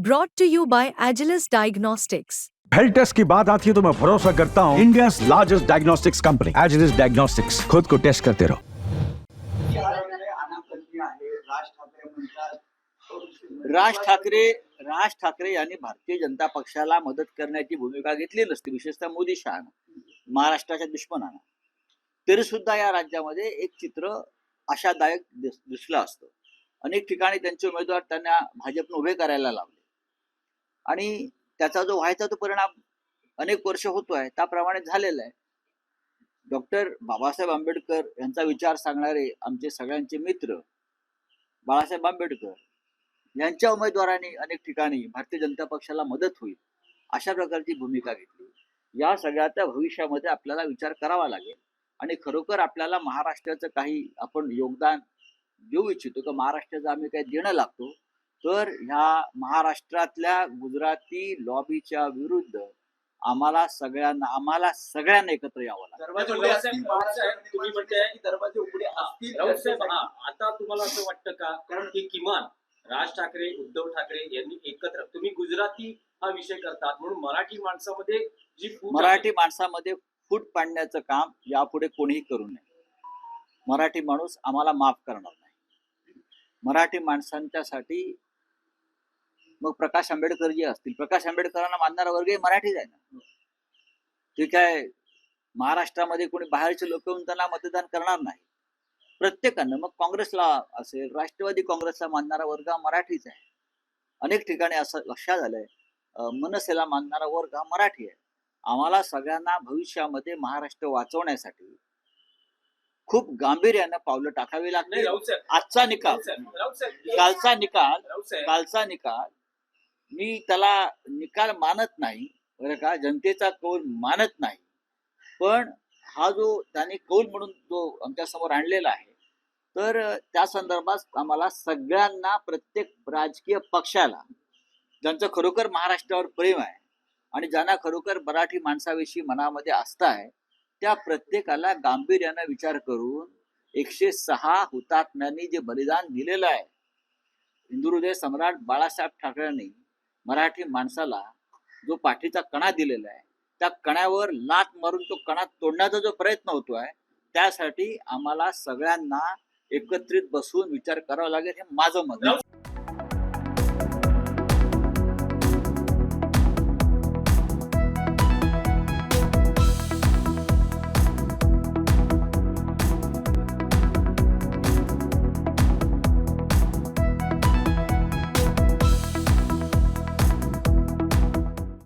Brought to you by Agilus Diagnostics. Health test की बात आती है तो मैं भरोसा करता हूँ India largest diagnostics company Agilus diagnostics खुद को टेस्ट करते रहो राज ठाकरे राज ठाकरे यांनी भारतीय जनता पक्षाला मदत करण्याची भूमिका घेतली नसती विशेषतः मोदी शहानं महाराष्ट्राच्या दुश्मनानं. तरी सुद्धा या राज्यामध्ये एक चित्र आशादायक दिस- दिसलं असतं. अनेक ठिकाणी त्यांचे उमेदवार त्यांना भाजपनं उभे करायला लावले. आणि त्याचा जो व्हायचा तो परिणाम अनेक वर्ष होतोय त्याप्रमाणे झालेला आहे. डॉक्टर बाबासाहेब आंबेडकर यांचा विचार सांगणारे आमचे सगळ्यांचे मित्र बाळासाहेब आंबेडकर यांच्या उमेदवारांनी अनेक ठिकाणी भारतीय जनता पक्षाला मदत होईल अशा प्रकारची भूमिका घेतली. या सगळ्याच्या भविष्यामध्ये आपल्याला विचार करावा लागेल आणि खरोखर आपल्याला महाराष्ट्राचं काही आपण योगदान देऊ इच्छितो का महाराष्ट्राचं आम्ही काही देणं लागतो तर ह्या महाराष्ट्रातल्या गुजराती लॉबीच्या विरुद्ध आम्हाला सगळ्यांना आम्हाला सगळ्यांना एकत्र यावं लागेल दरवाजे उघडे असतील बाळासाहेब, तुम्ही म्हणताय की दरवाजे उघडे असतील राऊत साहेब त्याच्यासाठी. हा आता तुम्हाला असं वाटतं का? कारण की किमान राज ठाकरे उद्धव ठाकरे यांनी एकत्र तुम्ही गुजराती हा विषय करतात म्हणून मराठी माणसामध्ये जी फूट आहे, मराठी माणसामध्ये फूट पाडण्याचं काम यापुढे कोणीही करू नये. मराठी माणूस आम्हाला माफ करणार नाही. मराठी माणसांच्यासाठी मग प्रकाश आंबेडकर जे असतील प्रकाश आंबेडकरांना मानणारा वर्गही मराठीच आहे ना. ठीक आहे महाराष्ट्रामध्ये कोणी बाहेरचे लोक येऊन त्यांना मतदान करणार नाही. प्रत्येकानं मग काँग्रेसला असेल राष्ट्रवादी काँग्रेसला मानणारा वर्ग हा मराठीच आहे. अनेक ठिकाणी असं लक्षात आलंय अं, मनसेला मानणारा वर्ग हा मराठी आहे. आम्हाला सगळ्यांना भविष्यामध्ये महाराष्ट्र वाचवण्यासाठी खूप गांभीर्यानं पावलं टाकावी लागतील. आजचा निकाल. कालचा निकाल कालचा निकाल मी त्याला निकाल मानत नाही बरं का? जनतेचा कौल मानत नाही. पण हा जो त्याने कौल म्हणून जो आमच्यासमोर आणलेला आहे तर त्या संदर्भात आम्हाला सगळ्यांना प्रत्येक राजकीय पक्षाला ज्यांचं खरोखर महाराष्ट्रावर प्रेम आहे आणि ज्यांना खरोखर मराठी माणसाविषयी मनामध्ये आस्था आहे त्या प्रत्येकाला गांभीर्यानं विचार करून एकशे सहा हुतात्म्यांनी जे बलिदान दिलेलं आहे हिंदुहृदय सम्राट बाळासाहेब ठाकरेंनी मराठी माणसाला जो पाठीचा कणा दिलेला आहे त्या कण्यावर लात मारून तो कणा तोडण्याचा जो प्रयत्न होतोय त्यासाठी आम्हाला सगळ्यांना एकत्रित बसून विचार करावा लागेल हे माझं मत आहे.